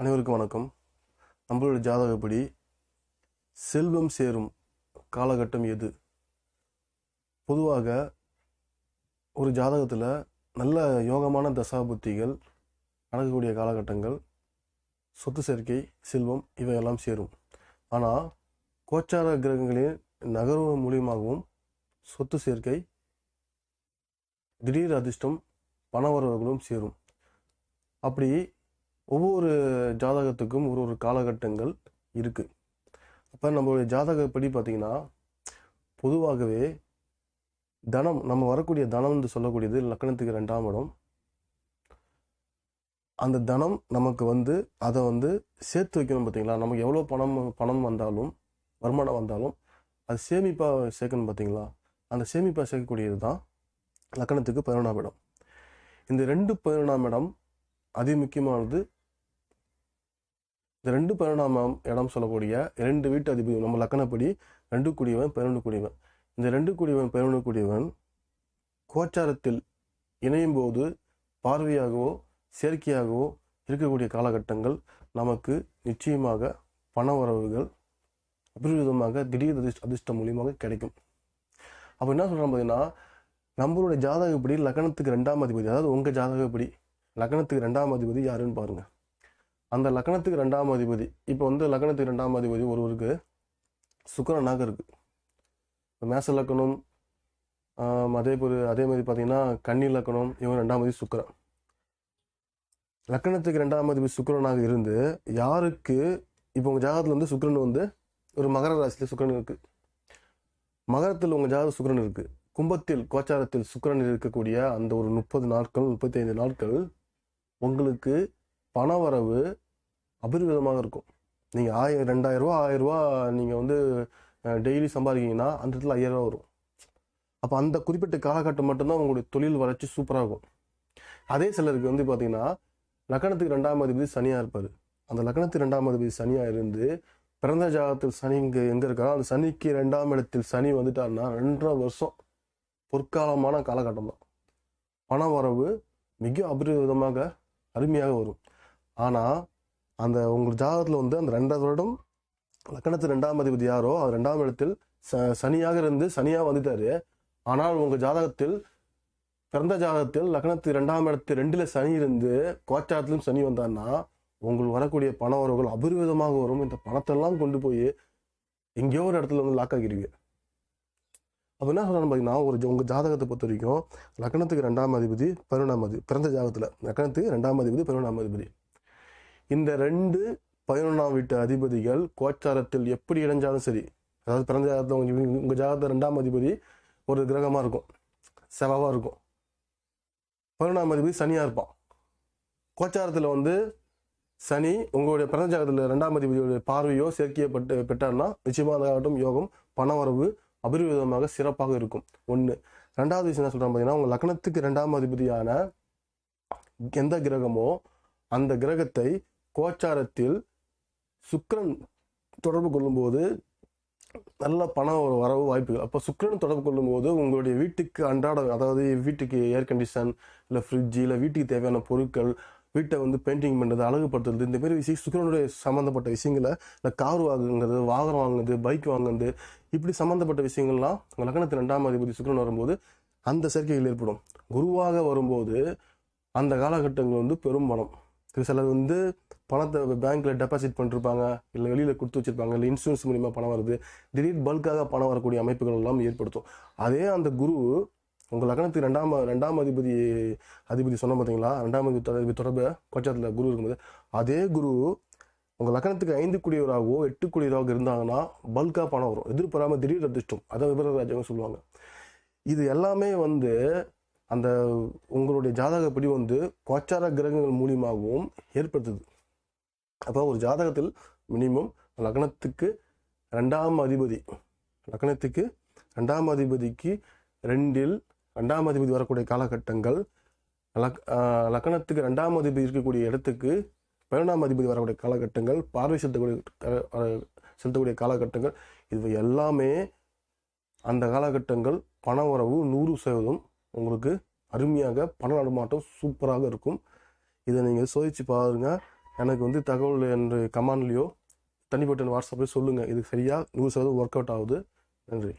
அனைவருக்கும் வணக்கம். நம்மளோட ஜாதகப்படி செல்வம் சேரும் காலகட்டம் எது? பொதுவாக ஒரு ஜாதகத்தில் நல்ல யோகமான தசாபுத்திகள் நடக்கக்கூடிய காலகட்டங்கள் சொத்து சேர்க்கை செல்வம் இவையெல்லாம் சேரும். ஆனால் கோச்சார கிரகங்களின் நகர்வு மூலியமாகவும் சொத்து சேர்க்கை திடீர் அதிர்ஷ்டம் பணவரவுகளும் சேரும். அப்படி ஒவ்வொரு ஜாதகத்துக்கும் ஒரு ஒரு காலகட்டங்கள் இருக்குது அப்போ நம்மளுடைய ஜாதகப்படி பார்த்தீங்கன்னா பொதுவாகவே தனம் நம்ம வரக்கூடிய தனம் என்று சொல்லக்கூடியது லக்கணத்துக்கு ரெண்டாம் இடம். அந்த தனம் நமக்கு வந்து அதை வந்து சேர்த்து வைக்கணும் பார்த்தீங்களா நமக்கு எவ்வளோ பணம் பணம் வந்தாலும் வருமானம் வந்தாலும் அது சேமிப்பாக சேர்க்கணும் பார்த்தீங்களா அந்த சேமிப்பாக சேர்க்கக்கூடியது தான் லக்கணத்துக்கு பதினொன்றாம் இடம். இந்த ரெண்டு பதினொன்றாம் இடம் அதி முக்கியமானது இந்த ரெண்டு பரிணாமம் இடம் சொல்லக்கூடிய ரெண்டு வீட்டு அதிபதி நம்ம லக்கணப்படி ரெண்டு கூடியவன் பதினொன்று கூடியவன். இந்த ரெண்டு கூடியவன் பதினொன்று கூடியவன் கோச்சாரத்தில் இணையும் போது பார்வையாகவோ செயற்கையாகவோ இருக்கக்கூடிய காலகட்டங்கள் நமக்கு நிச்சயமாக பண உறவுகள் அபரிவிதமாக திடீர் அதிர்ஷ்ட அதிர்ஷ்டம் மூலியமாக கிடைக்கும். அப்போ என்ன சொல்கிறோம் பார்த்தீங்கன்னா நம்மளுடைய ஜாதகப்படி லக்னத்துக்கு ரெண்டாம் அதிபதி அதாவது உங்கள் ஜாதகப்படி லக்னத்துக்கு ரெண்டாம் அதிபதி யாருன்னு பாருங்கள் அந்த லக்னத்துக்கு ரெண்டாம் அதிபதி. இப்போ வந்து லக்னத்துக்கு ரெண்டாம் அதிபதி ஒருவருக்கு சுக்கரனாக இருக்குது இப்போ மேச லக்கணம் அதே ஒரு அதே மாதிரி பார்த்தீங்கன்னா கன்னி லக்கணம் இவன் ரெண்டாம் அதிபதி சுக்கரன். லக்கணத்துக்கு ரெண்டாம் அதிபதி சுக்கரனாக இருந்து யாருக்கு இப்போ உங்கள் ஜாதகத்தில் வந்து சுக்கரன் வந்து ஒரு மகர ராசியில் சுக்கிரன் இருக்குது மகரத்தில் உங்கள் ஜாதக சுக்கரன் இருக்குது கும்பத்தில் கோச்சாரத்தில் சுக்கரன் இருக்கக்கூடிய அந்த ஒரு முப்பது நாட்கள் முப்பத்தி ஐந்து நாட்கள் உங்களுக்கு பண வரவு அபரிவிதமாக இருக்கும். நீங்கள் ஆயிரம் ரெண்டாயிரம் ரூபா ஆயிரம் ரூபா நீங்கள் வந்து டெய்லி சம்பாதிக்கீங்கன்னா அந்த இடத்துல ஐயாயிரம் ரூபா வரும். அப்போ அந்த குறிப்பிட்ட காலகட்டம் மட்டும்தான் உங்களுடைய தொழில் வளர்ச்சி சூப்பராக இருக்கும். அதே சிலருக்கு வந்து பார்த்தீங்கன்னா லக்கணத்துக்கு ரெண்டாம் அதிபதி சனியாக இருப்பார். அந்த லக்கணத்துக்கு ரெண்டாம் அதிபதி சனியாக இருந்து பிறந்த ஜாகத்தில் சனி இங்கே எங்கே இருக்காரோ அந்த சனிக்கு ரெண்டாம் இடத்தில் சனி வந்துட்டாருன்னா ரெண்டரை வருஷம் பொற்காலமான காலகட்டம் தான். பண வரவு மிக அபரிவிதமாக அருமையாக வரும். ஆனால் அந்த உங்கள் ஜாதகத்தில் வந்து அந்த ரெண்டாவது வருடம் லக்கணத்து ரெண்டாம் அதிபதி யாரோ அது ரெண்டாம் இடத்தில் ச சனியாக இருந்து சனியாக வந்துட்டாரு. ஆனால் உங்கள் ஜாதகத்தில் பிறந்த ஜாதகத்தில் லக்னத்து ரெண்டாம் இடத்து ரெண்டில் சனி இருந்து கோச்சாரத்திலும் சனி வந்தான்னா உங்களுக்கு வரக்கூடிய பண வரவுகள் அபரிவிதமாக வரும். இந்த பணத்தெல்லாம் கொண்டு போய் எங்கேயோ ஒரு இடத்துல வந்து லாக் ஆகிருவீங்க அப்போ என்ன சொல்கிறான்னு பார்த்தீங்கன்னா ஒரு ஜ- ஜாதகத்தை பொறுத்த வரைக்கும் லக்னத்துக்கு ரெண்டாம் அதிபதி பதினொன்றாம் அதிபதி பிறந்த ஜாதகத்தில் லக்னத்துக்கு ரெண்டாம் அதிபதி பதினொன்றாம் அதிபதி. இந்த ரெண்டு பதினொன்றாம் வீட்டு அதிபதிகள் கோச்சாரத்தில் எப்படி இணைஞ்சாலும் சரி அதாவது பிறந்த ஜாதகத்தில் உங்கள் உங்கள் ஜாதகத்தில் ரெண்டாம் அதிபதி ஒரு கிரகமாக இருக்கும் செவ்வாவாக இருக்கும். பதினொன்றாம் அதிபதி சனியாக இருப்பான். கோச்சாரத்தில் வந்து சனி உங்களுடைய பிறந்த ஜாதகத்தில் ரெண்டாம் அதிபதியுடைய பார்வையோ சேர்க்கையப்பட்டு பெற்றார்னா நிச்சயமாக ஆகட்டும் யோகம் பணவரவு அபிர்விதமாக சிறப்பாக இருக்கும். ஒன்று ரெண்டாவது விஷயம் என்ன சொல்கிறேன் பார்த்தீங்கன்னா உங்கள் லக்னத்துக்கு ரெண்டாம் அதிபதியான எந்த கிரகமோ அந்த கிரகத்தை கோச்சாரத்தில் சுக்கிரன் தொடர்பு கொள்ளும்போது நல்ல பணம் ஒரு வரவு வாய்ப்புகள் அப்போ சுக்கரன் தொடர்பு கொள்ளும்போது உங்களுடைய வீட்டுக்கு அன்றாட அதாவது வீட்டுக்கு ஏர் கண்டிஷன் இல்லை ஃப்ரிட்ஜ் இல்லை வீட்டுக்கு தேவையான பொருட்கள் வீட்டை வந்து பெயிண்டிங் பண்ணுறது அழகுபடுத்துறது இந்த மாதிரி விஷயம் சுக்கரனுடைய சம்மந்தப்பட்ட விஷயங்களை இல்லை கார் வாங்குங்கிறது வாகனம் வாங்குறது பைக் வாங்குறது இப்படி சம்மந்தப்பட்ட விஷயங்கள்லாம் உங்கள் லக்னத்து ரெண்டாம் அதிபதி சுக்கரன் வரும்போது அந்த சேர்க்கைகள் ஏற்படும். குருவாக வரும்போது அந்த காலகட்டங்கள் வந்து பெரும் பணம் சிலர் வந்து பணத்தை பேங்க்ல டெபாசிட் பண்ணிருப்பாங்க இல்லை வெளியில கொடுத்து வச்சிருப்பாங்க இல்லை இன்சூரன்ஸ் மூலியமா பணம் வருது. திடீர் பல்காக பணம் வரக்கூடிய அமைப்புகள் எல்லாம் ஏற்படுத்தும். அதே அந்த குரு உங்கள் லக்னத்துக்கு ரெண்டாம் ரெண்டாம் அதிபதி அதிபதி சொன்ன பார்த்தீங்களா ரெண்டாம் அதிபதி தொடர்பு கொச்சத்தில் குரு இருக்கும்போது அதே குரு உங்கள் லக்னத்துக்கு ஐந்து குடியவராகவோ எட்டு குடியவராக இருந்தாங்கன்னா பல்காக பணம் வரும். எதிர்பாராமல் திடீர் அதிர்ஷ்டம். அதை விபரராஜகம் சொல்லுவாங்க. இது எல்லாமே வந்து அந்த உங்களுடைய ஜாதகப்படி வந்து கோச்சார கிரகங்கள் மூலியமாகவும் ஏற்படுத்துது. அப்போ ஒரு ஜாதகத்தில் மினிமம் லக்னத்துக்கு ரெண்டாம் அதிபதி லக்னத்துக்கு ரெண்டாம் அதிபதிக்கு ரெண்டில் ரெண்டாம் அதிபதி வரக்கூடிய காலகட்டங்கள் லக் லக்னத்துக்கு ரெண்டாம் அதிபதி இருக்கக்கூடிய இடத்துக்கு பதினொன்றாம் அதிபதி வரக்கூடிய காலகட்டங்கள் பார்வை செலுத்தக்கூடிய செலுத்தக்கூடிய காலகட்டங்கள் இவை எல்லாமே அந்த காலகட்டங்கள் பண உறவு நூறு சதவீதம் உங்களுக்கு அருமையாக பண நடமாட்டம் சூப்பராக இருக்கும். இதை நீங்கள் சோதிச்சு பாருங்கள் எனக்கு வந்து தகவல் என்று கமாண்ட்லேயோ தனிப்பட்ட வாட்ஸ்அப்பில் சொல்லுங்கள் இது சரியாக நூறு சதவீதம் ஒர்க் அவுட் ஆகுது. நன்றி.